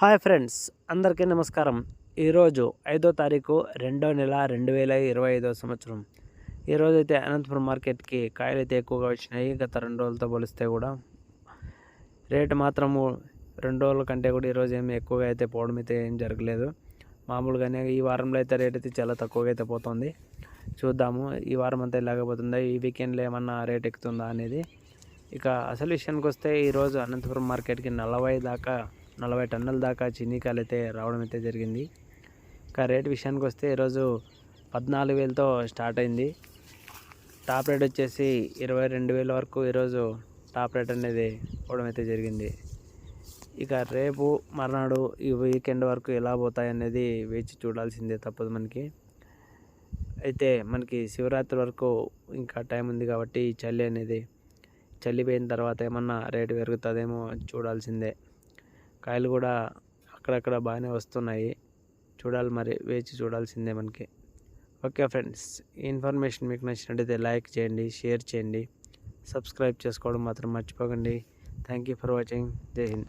Hi friends అందరికీ నమస్కారం. ఈరోజు ఐదో తారీఖు రెండో నెల రెండు వేల ఇరవై ఐదో సంవత్సరం. ఈరోజు అయితే అనంతపురం మార్కెట్కి కాయలు అయితే ఎక్కువగా వచ్చినాయి. గత రెండు రోజులతో పోలిస్తే కూడా రేటు మాత్రము రెండు రోజుల కంటే కూడా ఈరోజు ఏమి ఎక్కువగా అయితే పోవడం అయితే ఏం జరగలేదు. మామూలుగానే ఈ వారంలో అయితే రేట్ అయితే చాలా తక్కువగా అయితే పోతుంది. చూద్దాము ఈ వారం అంతా ఇలాగపోతుందా ఈ వీకెండ్లో ఏమన్నా రేట్ ఎక్కుతుందా అనేది. ఇక అసలు విషయానికి వస్తే ఈరోజు అనంతపురం మార్కెట్కి నలభై దాకా నలభై టన్నుల దాకా చిన్నీకాయలు అయితే రావడం అయితే జరిగింది. ఇంకా రేట్ విషయానికి వస్తే ఈరోజు పద్నాలుగు వేలతో స్టార్ట్ అయింది. టాప్ రేట్ వచ్చేసి ఇరవై రెండు వేల వరకు ఈరోజు టాప్ రేట్ అనేది పోవడం అయితే జరిగింది. ఇక రేపు మర్నాడు ఈ వీకెండ్ వరకు ఎలా పోతాయి అనేది వేచి చూడాల్సిందే తప్పదు మనకి. అయితే మనకి శివరాత్రి వరకు ఇంకా టైం ఉంది కాబట్టి చలి అనేది చలిపోయిన తర్వాత ఏమన్నా రేటు పెరుగుతుందేమో చూడాల్సిందే. కాయలు కూడా అక్కడక్కడ బాగానే వస్తున్నాయి. చూడాలి మరి వేచి చూడాల్సిందే మనకి. ఓకే ఫ్రెండ్స్ ఈ ఇన్ఫర్మేషన్ మీకు నచ్చినట్టయితే లైక్ చేయండి షేర్ చేయండి. సబ్స్క్రైబ్ చేసుకోవడం మాత్రం మర్చిపోకండి. Thank you for watching. Jai Hind.